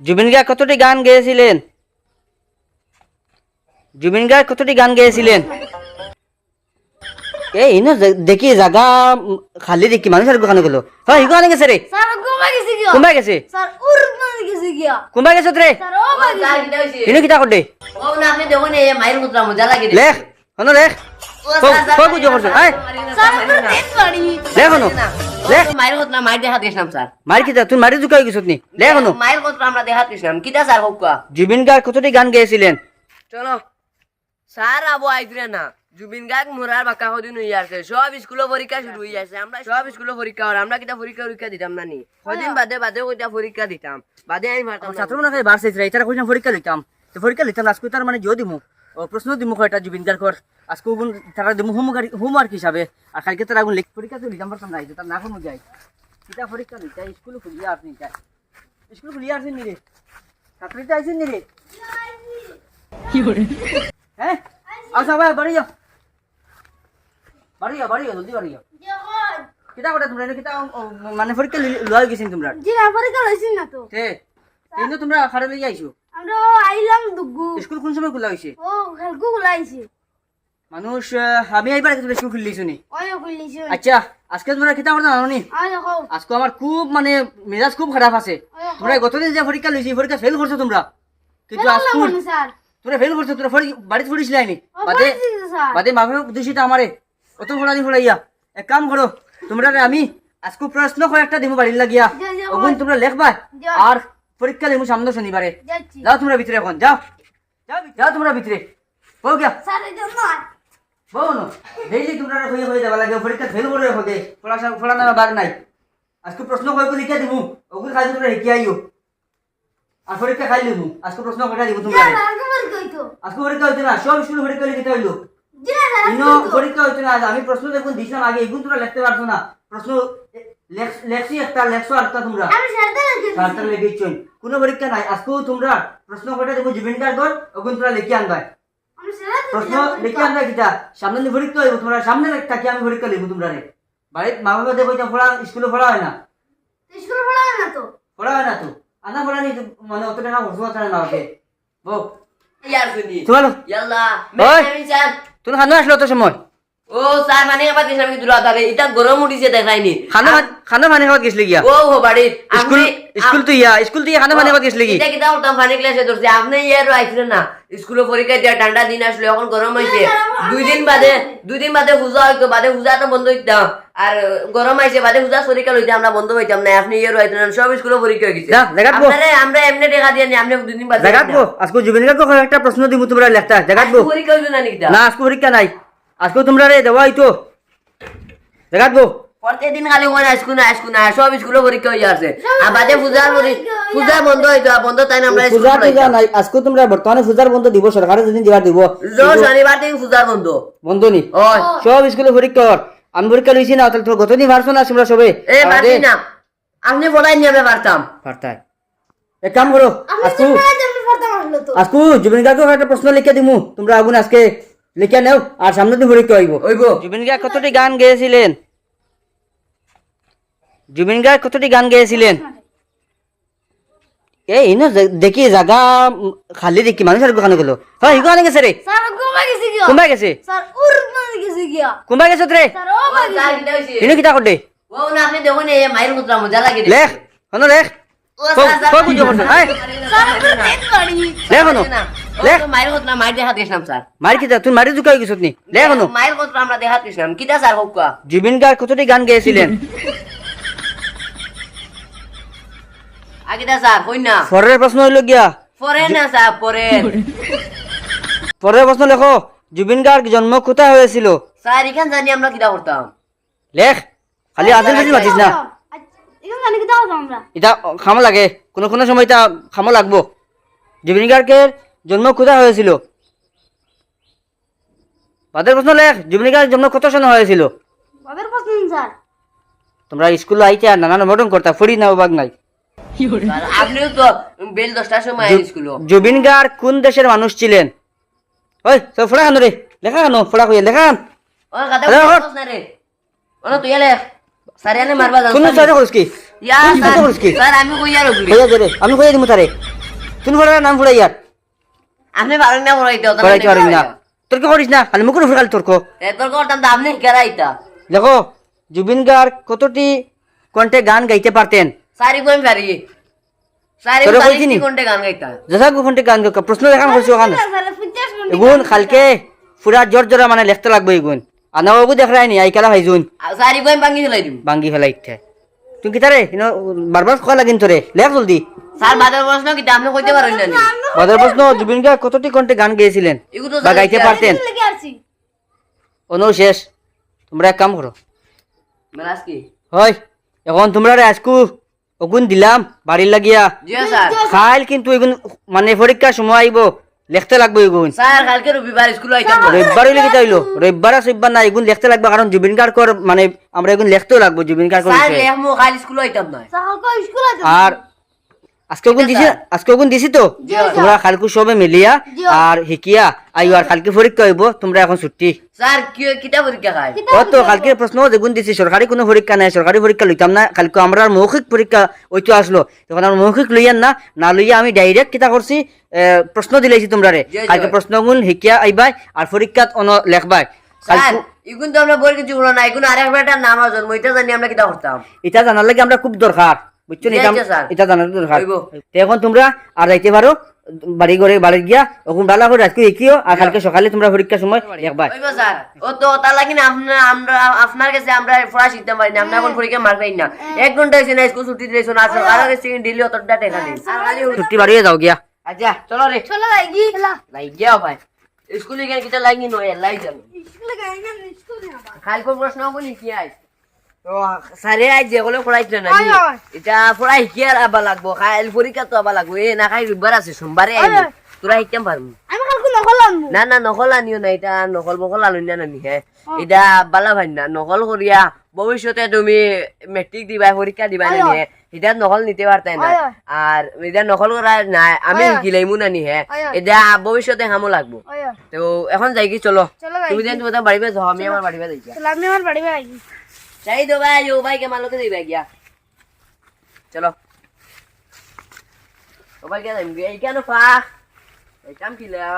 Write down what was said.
জুবিন গার্গ কতটি গান গেয়েছিলেন? জুবিন গার্গ কতটি গান গেয়েছিলেন? এই ইনো দেখি জাগা খালি দেখি মানুষ আর ওখানে গেলো। হ্যাঁ গেছে রে? স্যার গেছে গিয়া? কোনবাই গেছে? রে ইনো কিতা করতে ও না আপনি দেখুন এই মায়ের মুদ্রা মজা লাগে রে। লেখ হনো লেখ। জুবিন গার্গ কতটি গান গেয়েছিলেন চলো। স্যার আবু আইতরে না। জুবিন গার্গ মোরার বাঁকা হদিন হয়ে আছে। সব স্কুলে পরীক্ষা শুরু হয়ে আছে। আমরা সব স্কুলে পরীক্ষা আর আমরা কিটা পরীক্ষা পরীক্ষা দিতাম না নি কদিন বাদে বাদে কইটা পরীক্ষা দিতাম? বাদে আমি। ছাত্র মনে হয় বার চাইছে এটার কইনা পরীক্ষা তো পরীক্ষা আজকে তার মানে জিও দিমু? প্রশ্ন দিমু কয়টা জুবিন গার্গর আজকে তারা দিমু হোমওয়ার্ক হোমওয়ার্ক হিসাবে। আর কালকে তারা গুণ লেখ পরীক্ষা তো লিতাম পারতাম না তার না কোনো যাই কিতা পরীক্ষা লইতা স্কুল খুলিয়া আপনি যাই স্কুল খুলিয়া আসেন নি রে। ছাত্রীটা আইছেন নি রে? হ্যাঁ আচ্ছা ভাই বাড়ি যাও। বাড়ি যাও বাড়ি যাও জলদি বাড়ি যাও। কিতা কথা তোমরা কিতা মানে পরীক্ষা লয় গেছেন তোমরা? জি না পরীক্ষা লইছি না তো? তে কিন্তু তোমরা খাড়ে লইয়া আইছো। আমরা আইলাম দুগু স্কুল কোন সময় খোলা হয়েছে ও খেলকু গুলাইছি মানুষ আমি এইবার স্কুল আচ্ছা আজকে তোমরা জানো আমার খুব মানে মেজাজ খুব খারাপ আছে। তোমরা গতদিন যে পরীক্ষা লইছি পরীক্ষা ফেল করছ তোমরা। কিন্তু আজকে ফেল করছ বাড়িতে বাদে পড়েছি তো স্যার বাদে মাফে দূষিত আমারে অত ফোড়ানি ফোড়াইয়া এক কাম করো তোমরা রে আমি আজকে প্রশ্ন কয়েকটা দিব বাড়ির লাগিয়া। ওগুন তোমরা লেখবা। আর পরীক্ষা লিমু সামনে শনিবারে। যাও তোমরা ভিতরে এখন যাও। যাও তোমরা ভিতরে। বউ গিয়া। জন্য বলো ডেইলি তোমরা হয়ে হয়ে যাবা লাগে পরীক্ষা ফেল করে হবে পড়া পড়া না বাগ নাই। আজকে প্রশ্ন কয়কে লিখে দিমু ওগুলো খাই তোমরা শিখি আইও। আর পরীক্ষা খাই লিমু আজকে প্রশ্ন কয়টা দিব তোমরা? আজকে পরীক্ষা হইতে। না সব স্কুল পরীক্ষা লিখিতে হইল। না পরীক্ষা হইতে। না আমি প্রশ্ন দেখুন দিছিলাম আগে এগুলো তোমরা লিখতে পারছ না। প্রশ্ন লেখছি একটা লেখছো একটা তোমরা। আমি স্যারটা লাগি। সারটা লিখিছন কোনো পরীক্ষা নাই। আজকেও তোমরা প্রশ্ন কয়টা দেবো জুবিন গার্গর ওগুলো তোমরা লিখে আনবা। প্রশ্ন লিখে আনবা কিটা? সামনে পরীক্ষা হইব তোমরা সামনে থাকি আমি পরীক্ষা লিখব তোমরা রে বাড়িতে মা বাবা দেখো এটা পড়া স্কুলে পড়া হয় না। স্কুল পড়া না তো? পড়া হয় না তো? আনা পড়া নেই মানে অত টাকা খরচ হতে না ওকে। বউ। ইয়ার শুনি চলো। ইয়াল্লা ওই। আমি স্যার তুমি খানো আসলো অত সময়। ও মানে এটা গরম উঠিছে দেখাইনি খানো খানো পানি খাওয়া গেছলি গিয়া ও হো বাড়ির স্কুল স্কুল তো ইয়া স্কুল তো ইয়া খানো পানি খাওয়া গেছলি কি? এটা কিতা করতাম পানি ক্লাসে ধরছি আপনি ইয়ার আইছিলেন না। স্কুলে পরীক্ষা দিয়া ঠান্ডা দিন আসলে এখন গরম হয়েছে দুই দিন বাদে দুই দিন বাদে পূজা হইতো বাদে পূজা তো বন্ধ হইতাম আর গরম আইছে বাদে পূজা পরীক্ষা লইতে আমরা বন্ধ হইতাম না আপনি ইয়ার আইছিলেন সব স্কুলে পরীক্ষা গেছে। যা, দেখাত বো। আপনারা আমরা এমনি টাকা দিয়ে নি আপনি দুই দিন বাদে জাগাত আজকে জুবিন গার্গ একটা প্রশ্ন দিব তোমরা লেখতা। জাগাত বো আজকে পরীক্ষা হইতো না নিকিতা না আজকে পরীক্ষা নাই। আজকে তোমরা রে দেওয়া হইতো জাগাত বো। প্রত্যেকদিন খালি ওখানে স্কুল না স্কুল না সব স্কুলে পরীক্ষা হয়ে আছে আর বাদে পূজার পূজা বন্ধ হইতো আর বন্ধ তাই না আমরা পূজা পূজা নাই। আজকে তোমরা বর্তমানে পূজার বন্ধ দিব সরকারে যেদিন দিবার দিব। শনিবার থেকে পূজার বন্ধ। বন্ধ নি? সব স্কুলে পরীক্ষা কর আমি পরীক্ষা লইছি না তাহলে তো গতদিন পারছ না তোমরা সবে? এ পারছি না। আপনি পড়াই নিয়ে আমি পারতাম। পারতাই। এক কাম করো তো। আজকু জুবিন গার্গ একটা প্রশ্ন লিখে দিমু। তোমরা আগুন আজকে লিখে নাও আর সামনে দিন পরীক্ষা হইব ওইব জুবিন গার্গ কতটি গান গেয়েছিলেন জুবিন গার্গ কতটি গান গেয়েছিলেন এই যে- দেখি জাগা খালি দেখি মানুষ আর ওখানে গেলো হ্যাঁ ইগো গেছে রে স্যার গেছে গিয়া কোনবাই গেছে মানে রে ও কিতা করতে ও না আপনি দেখুন এই মায়ের মুদ্রা মজা লাগে রে। লেখ হনো লেখ আমার তেজ বাড়ি লেখ হনো না, ও লেখ তো মায়ের মুদ্রা মায়ের স্যার মারি কিতা তুই মারি জুকাই গেছত নি? লেখ হনো মায়ের মুদ্রা আমরা দেখাত গেছিলাম। কিটা স্যার হোক কোয়া? জুবিন গার্গ কতটি গান গেয়েছিলেন আগেটা স্যার হই না। পরের প্রশ্ন হইল গিয়া। পরে না স্যার পরে পরের প্রশ্ন লেখো। জুবিন গার্গ জন্ম কোথায় হয়েছিল স্যার এখান জানি আমরা কিটা করতাম? লেখ খালি আদিল ফাজিল মাতিস না? এখন জানি কি দাও আমরা? এটা খামো লাগে। কোনো কোনো সময় এটা খামো লাগবো। জুবিন গার্গের জন্ম কোথায় হয়েছিল বাদের প্রশ্ন লেখ জুবিন গার্গের জন্ম কত সনে হয়েছিল বাবার পছন্দ স্যার তোমরা স্কুলে আইতে আর নানান মটন করতা ফুরি না বাগ নাই। স্যার, আপনিও তো বেল দশটার সময় জু- আইন স্কুল। জুবিন গার্গ কোন দেশের মানুষ ছিলেন? ওই সব ফোড়া খানো রে লেখা খানো ফোড়া কইয়া লেখা ইয়া আমি কই আর ওগুলি কইয়া দে আমি কইয়া দিমু তারে তুমি ফোড়ার নাম ফোড়াই ইয়ার আপনি পারেন না ফোড়াইতে পারিস না? তোর কি করিস না? খালি মুকুর করতাম তো আপনি দেখো জুবিন গার্গ কতটি কণ্ঠে গান গাইতে পারতেন? সারি কই পারি। সারি তোরে সারি কোনটে গান গাইতা? যথা কণ্ঠে গান গা প্রশ্ন দেখান ওখানে। এগুন খালকে ফুরা জোর জোরা মানে লেখতে লাগবে এগুন। আনা দেখ রায়নি আই কালা ভাইজুন সারি কই ভাঙি ফেলাই দিম। বাঙ্গি ফেলাই ইচ্ছে তুই কি তারে বারবার খোয়া লাগিন তোরে? লেখ জলদি। স্যার বাদের প্রশ্ন কি আপনি কইতে পারেন না? প্রশ্ন জুবিন গার্গ কতটি কণ্ঠে গান গেয়েছিলেন? বা গাইতে পারতেন? অনু শেষ। তোমরা এক কাম করো। কি? হয় এখন তোমরা আজকু অগুন দিলাম বাড়ির লাগিয়া। খাইল কিন্তু এগুন মানে পরীক্ষার সময় আইব লিখতে লাগবে এগুন। স্যার কালকে রবিবার স্কুল আইতাম। রবিবার হইলে কিতা হইল। রবিবার আছে রবিবার না এগুন লিখতে লাগবে কারণ জুবিন গার্গর মানে আমরা এগুন লিখতেও লাগবো জুবিন গার্গ স্যার লেখমু কাল স্কুল আইতাম না স্যার হালকা স্কুল আছে আর আজকে দিছি? আজকে ওগুন দিছি তো? তোমরা কালকে সবে মিলিয়া আর শিকিয়া আইও আর কালকে পরীক্ষা হইব তোমরা এখন ছুটি। স্যার কি কিতা পরীক্ষা খায় ও তো কালকে প্রশ্ন যেগুন দিছি সরকারি কোনো পরীক্ষা নাই সরকারি পরীক্ষা লইতাম না কালকে আমরা মৌখিক পরীক্ষা ওইতো আসলো। তখন আমরা মৌখিক লইয়ান না না লইয়া আমি ডাইরেক্ট করছি প্রশ্ন দিলাইছি তোমরা রে। কালকে প্রশ্নগুন শিকিয়া আইবাই আর পরীক্ষাত অন লেখবাই। ইগুন তো আমরা পরীক্ষা জীবন না ইগুন আরেক বেটার নাম জন্ম এটা জানি আমরা কিতা করতাম। এটা জানার লাগে আমরা খুব দরকার বুঝছ এটা এটা জানার দরকার। তো এখন তোমরা আর যাইতে পারো বাড়ি ঘরে বাড়ি গিয়া ওখান বালা করে রাখতে দেখিও আর কালকে সকালে তোমরা পরীক্ষার সময় স্যার। ও তো তার লাগি না আপনার আমরা আপনার কাছে আমরা পড়া শিখতে পারি না আমরা এখন পরীক্ষা মার্ক পাই না। এক ঘণ্টা হয়েছে না স্কুল ছুটি দিয়েছ না সরকার কাছে দিলি অতটা টাকা নেই। স্যার ছুটি বাড়িয়ে যাও গিয়া। আচ্ছা চলো রে। চলো যাই গি যাও ভাই। স্কুলে গেলে কিতা লাগি নয় লাই যাও স্কুলে না স্কুলে না প্রশ্ন বলি কি আই স্যারে আজ যেগুলো পড়াইছিল না আয়, আয়। এটা পড়াই কি আর আবার লাগবো খাইল পরীক্ষা তো আবার লাগবো। এ না খাই রবিবার আছে পারব আমি কালকে নকল না না নকল আনিও না এটা নকল বকল আনুন না নানি বালা ভাই না নকল করিয়া ভবিষ্যতে তুমি মেট্রিক দিবা পরীক্ষা দিবা নানি হ্যাঁ। এটা নকল নিতে পারতাই না। আর এটা নকল করা নাই আমি। শিকিলাইমু নানি আয়। এটা ভবিষ্যতে হামো লাগবো। তো এখন যাই কি চলো তুমি যেন তোমার বাড়িতে যাও আমি আমার বাড়িতে যাই আমি আমার বাড়ি যাই চাই তো ভাই ও ভাই কে মালোকে দিবা গিয়া চলো ও ভাই কে যাই এই কেন পা এই কাম কি লা